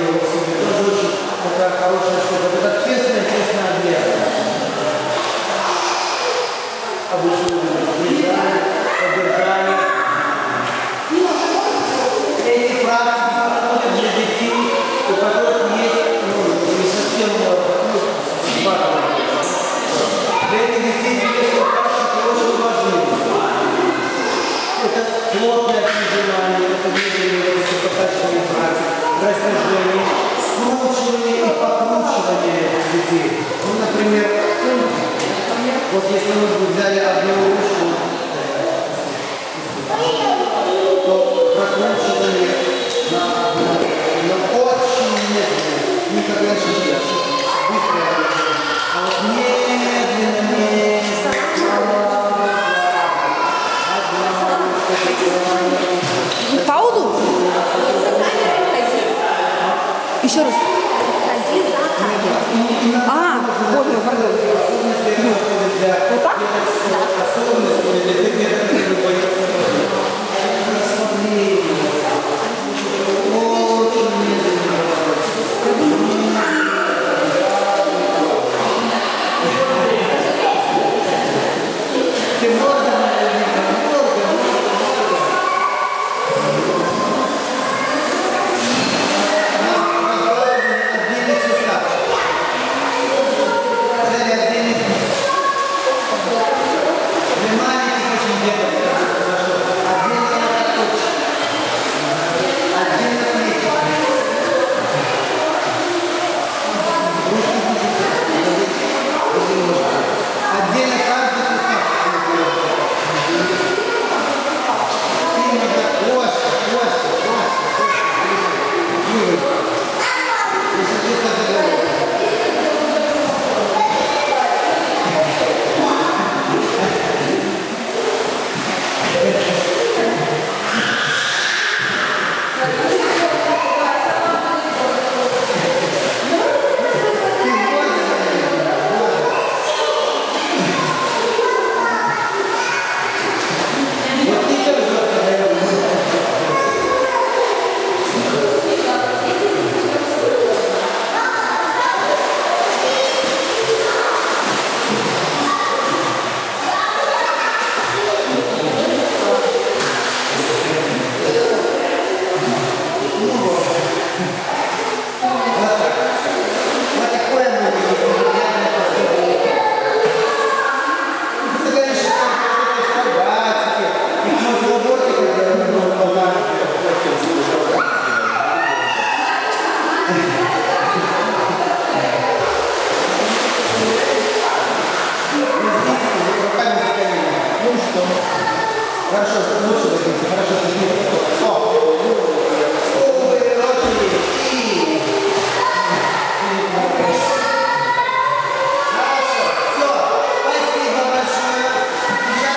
Тоже очень такая хорошая штука. Это так тесная, тесная объятия. Обычно приезжали, побежали. Эти практики для детей, у которых есть, ну, не совсем, ну, Для этих детей детские практики очень важны. Это плотное переживание, это движение растяжение, скручивание и покручивание людей. Ну, например, вот если мы взяли одну ручку, э, то прокручивание на, на, на очень медленно, не ну, как Еще раз. А, понял, пардон. Вот так? Да.